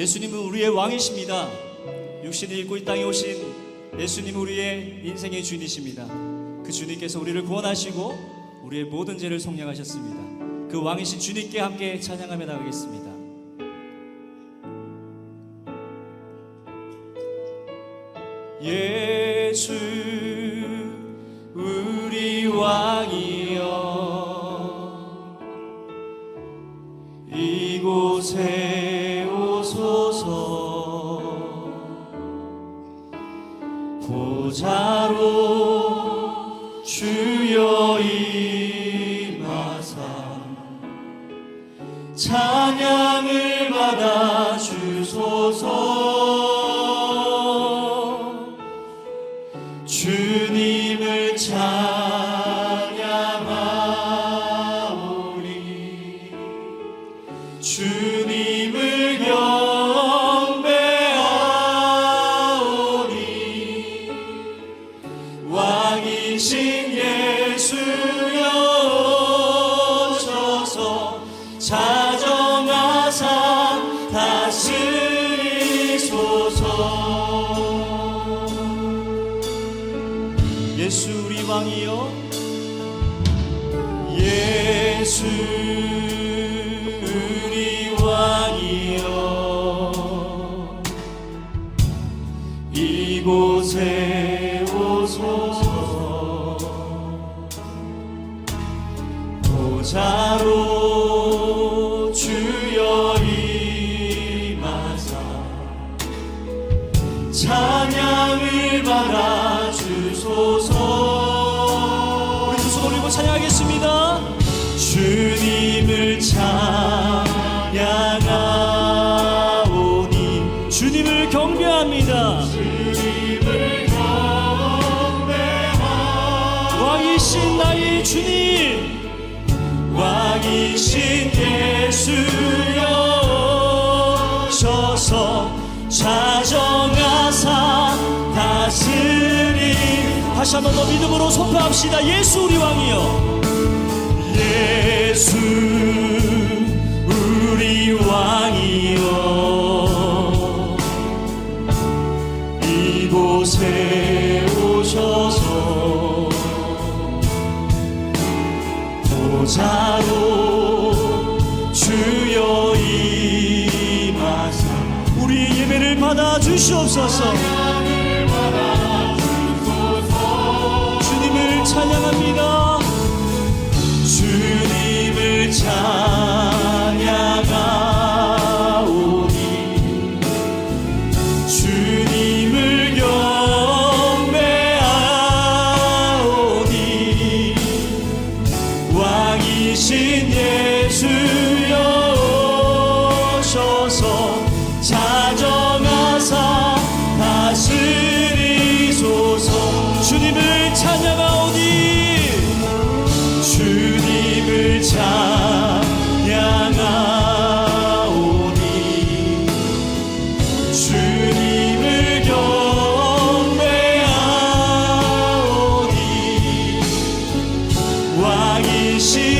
예수님은 우리의 왕이십니다. 육신을 입고 이 땅에 오신 예수님은 우리의 인생의 주인이십니다. 그 주님께서 우리를 구원하시고 우리의 모든 죄를 속량하셨습니다. 그 왕이신 주님께 함께 찬양하며 나가겠습니다. 예수 우리 왕이여 이곳에 보좌로 주여 이곳에 오소서. 보좌로 주여 임하사. 찬양을 받아 왕이신 나의 주님 왕이신 예수여 오셔서 자정하사 다스리. 다시 한번 더 믿음으로 선포합시다. 예수 우리 왕이여. 예수 우리 왕 보좌로 주여 임하사 우리 예배를 받아 주시옵소서. 주님을 찬양합니다 왕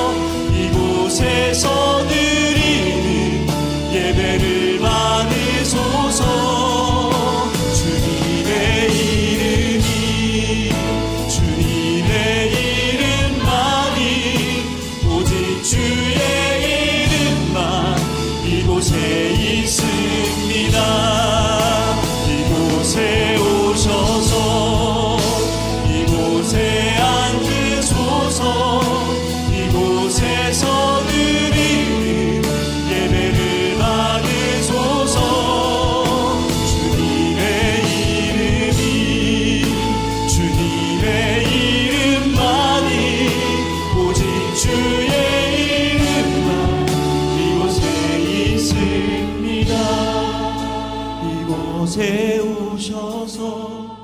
이곳에 오셔서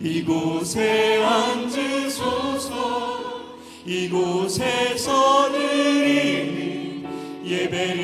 이곳에 앉으소서 이곳에서 드리는 예배를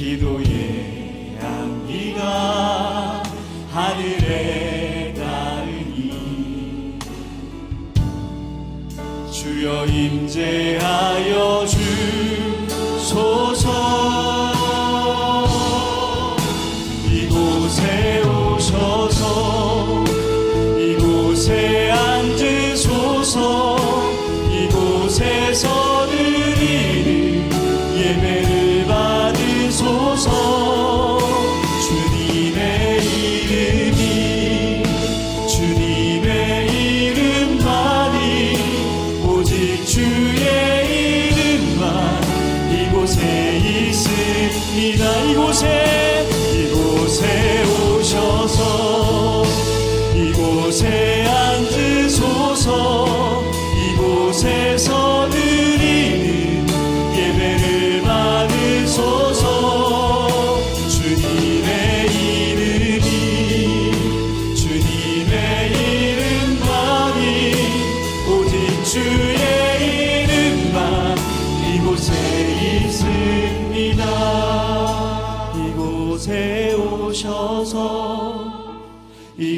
기도의 향기가 하늘에 닿으니 주여 임재하여 주소서. 이곳에